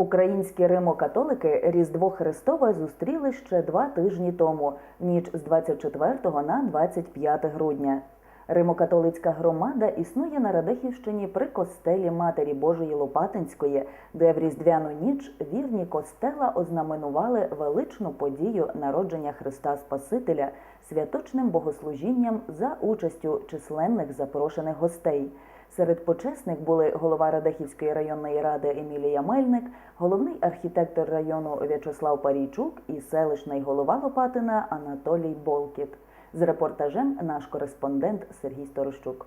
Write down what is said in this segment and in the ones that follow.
Українські римокатолики Різдво Христове зустріли ще два тижні тому, ніч з 24 на 25 грудня. Римокатолицька громада існує на Радехівщині при костелі Матері Божої Лопатинської, де в різдвяну ніч вірні костела ознаменували величну подію народження Христа Спасителя святочним богослужінням за участю численних запрошених гостей. Серед почесних були голова Радехівської районної ради Емілія Мельник, головний архітектор району В'ячеслав Парійчук і селищний голова Лопатина Анатолій Болкіт. З репортажем наш кореспондент Сергій Сторощук.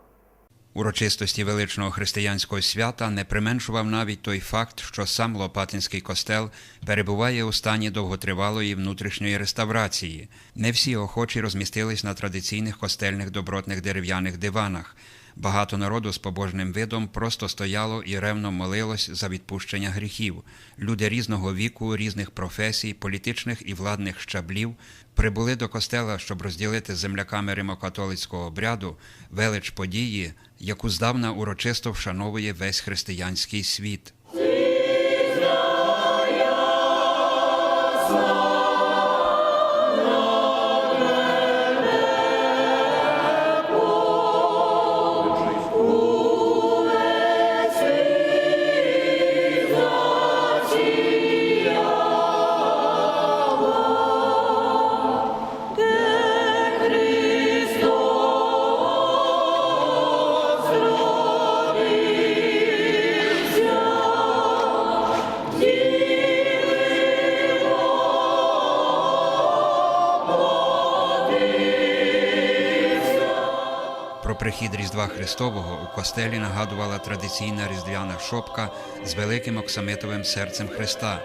Урочистості величного християнського свята не применшував навіть той факт, що сам Лопатинський костел перебуває у стані довготривалої внутрішньої реставрації. Не всі охочі розмістились на традиційних костельних добротних дерев'яних диванах. Багато народу з побожним видом просто стояло і ревно молилось за відпущення гріхів. Люди різного віку, різних професій, політичних і владних щаблів прибули до костела, щоб розділити з земляками римокатолицького обряду велич події, яку здавна урочисто вшановує весь християнський світ. Прихід Різдва Христового у костелі нагадувала традиційна різдвяна шопка з великим оксамитовим серцем Христа.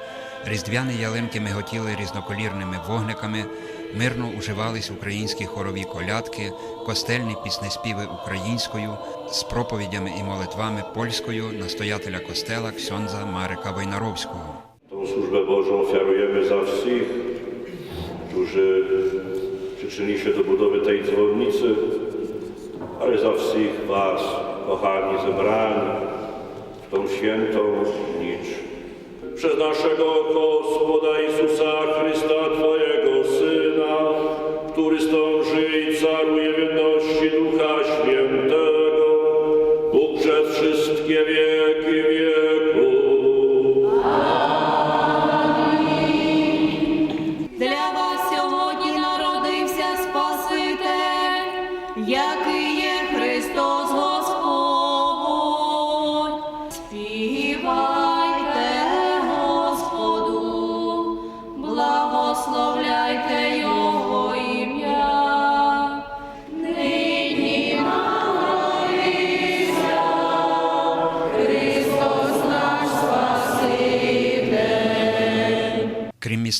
Різдвяні ялинки миготіли різноколірними вогниками, мирно уживались українські хорові колядки, костельні піснеспіви українською з проповідями і молитвами польською настоятеля костела Ксьонза Марика Войнаровського. Tą służbę Bożą ofiarujemy za wszystkich, którzy przyczynili się do budowy tej dzwonnicy, ale za wszystkich Was, kochani, zebrani w tą świętą nicz. Przez naszego Gospoda Jezusa Chrysta, Twojego Syna, który stąży i caruje w jedności Ducha Świętego, Bóg przez wszystkie wieki wieków.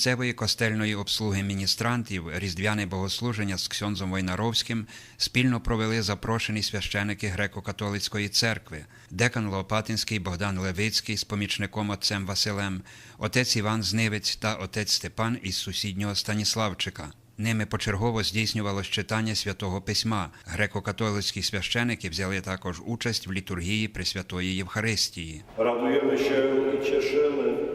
Місцевої костельної обслуги міністрантів, різдвяне богослуження з Ксьонзом Войнаровським спільно провели запрошені священики греко-католицької церкви, декан Лопатинський Богдан Левицький з помічником отцем Василем, отець Іван Знивець та отець Степан із сусіднього Станіславчика. Ними почергово здійснювалось читання святого письма. Греко-католицькі священики взяли також участь в літургії Пресвятої Євхаристії. Radujemy się i cieszymy,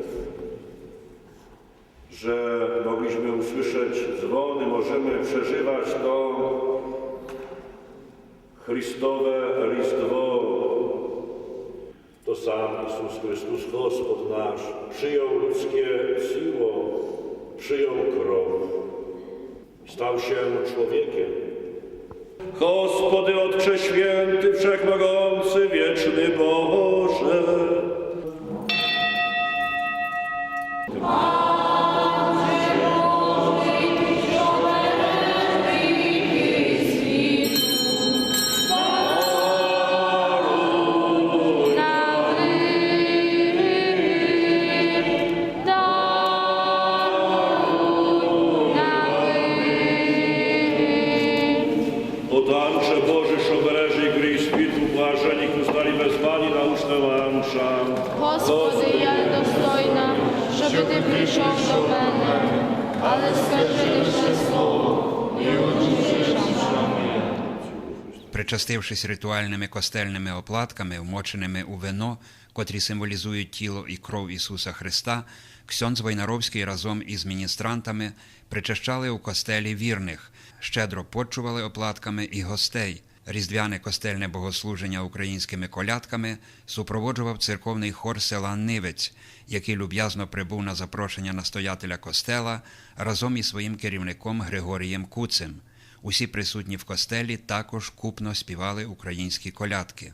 że mogliśmy usłyszeć dzwony, możemy przeżywać to Chrystowe listwo. To sam Jezus Chrystus, Gospod nasz, przyjął ludzkie siło, przyjął krew, stał się człowiekiem. Gospody Otcze Święty, Wszechmogący, Wieczny Boże, Причастившись ритуальними костельними оплатками, вмоченими у вино, котрі символізують тіло і кров Ісуса Христа, Ксьонз Войнаровський разом із міністрантами причащали у костелі вірних, щедро почували оплатками і гостей. Різдвяне костельне богослуження українськими колядками супроводжував церковний хор села Нивець, який люб'язно прибув на запрошення настоятеля костела разом із своїм керівником Григорієм Куцем. Усі присутні в костелі також купно співали українські колядки.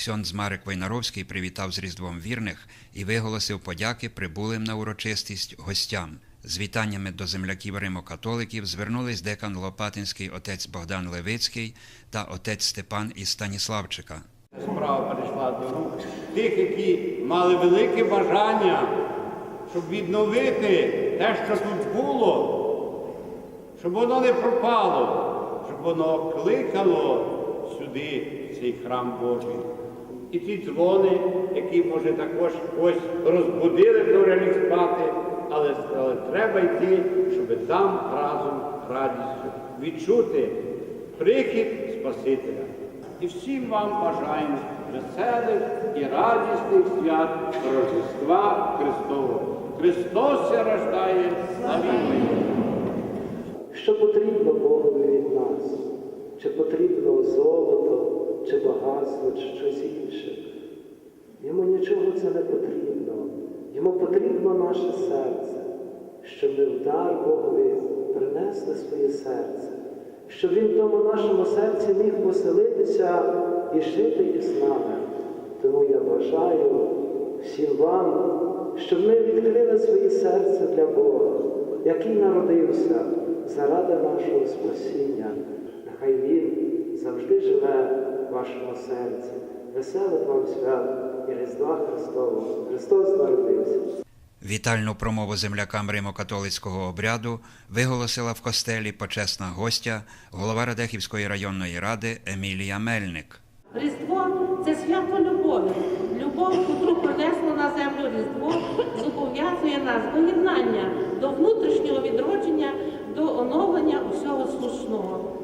Ксьондз Марик Войнаровський привітав з Різдвом вірних і виголосив подяки прибулим на урочистість гостям. З вітаннями до земляків римокатоликів звернулись декан Лопатинський отець Богдан Левицький та отець Степан із Станіславчика. Справа перейшла до рук тих, які мали велике бажання, щоб відновити те, що тут було, щоб воно не пропало, щоб воно кликало сюди, в цей храм Божий. І ті дзвони, які, може, також ось розбудили, хто ліг спати, але, але треба йти, щоб там разом радістю відчути прихід Спасителя. І всім вам бажаємо веселих і радісних свят Рождества Христового. Христос рождає, славімо! Що потрібно Богові від нас? Чи потрібно золото, чи багатство, чи щось інше? Йому нічого це не потрібно. Йому потрібно наше серце, щоб ми в дар Богові принесли своє серце, щоб Він в тому нашому серці міг поселитися і жити із нами. Тому я бажаю всім вам, щоб ми відкрили своє серце для Бога, який народився заради нашого спасіння. Нехай Він завжди живе в вашому серці. Веселих вам свят і Різдва Христового. Христос народився. Вітальну промову землякам римокатолицького обряду виголосила в костелі почесна гостя, голова Радехівської районної ради Емілія Мельник. Різдво це свято любові. Любов, котру принесло на землю Різдво, зобов'язує нас до єднання, до внутрішнього відродження, до оновлення усього слушного.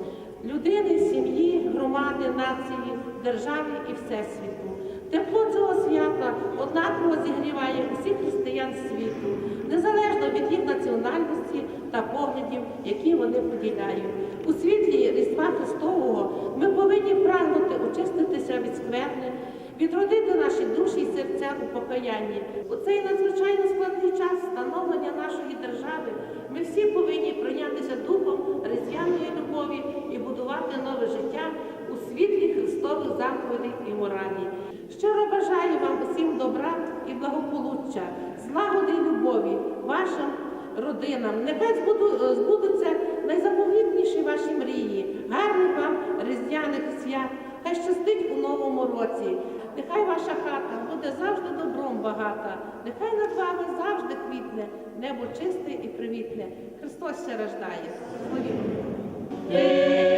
Людини, сім'ї, громади, нації, держави і всесвіту. Тепло цього свята однаково зігріває усіх християн світу, незалежно від їх національності та поглядів, які вони поділяють. У світлі Різдва Христового ми повинні прагнути очиститися від скверни, відродити наші душі і серця у покаянні. У цей надзвичайно складний час становлення нашої держави ми всі повинні прийнятися духом різдвяної любові і будувати нове життя у світлі Христових заповідей і моралі. Щиро бажаю вам усім добра і благополуччя, злагоди і любові вашим родинам. Нехай збудуться найзаповітніші ваші мрії, гарних вам різдвяних свят. Хай щастить у новому році. Нехай ваша хата буде завжди добром багата. Нехай над вами завжди квітне, небо чисте і привітне. Христос ще рождає. Славімо!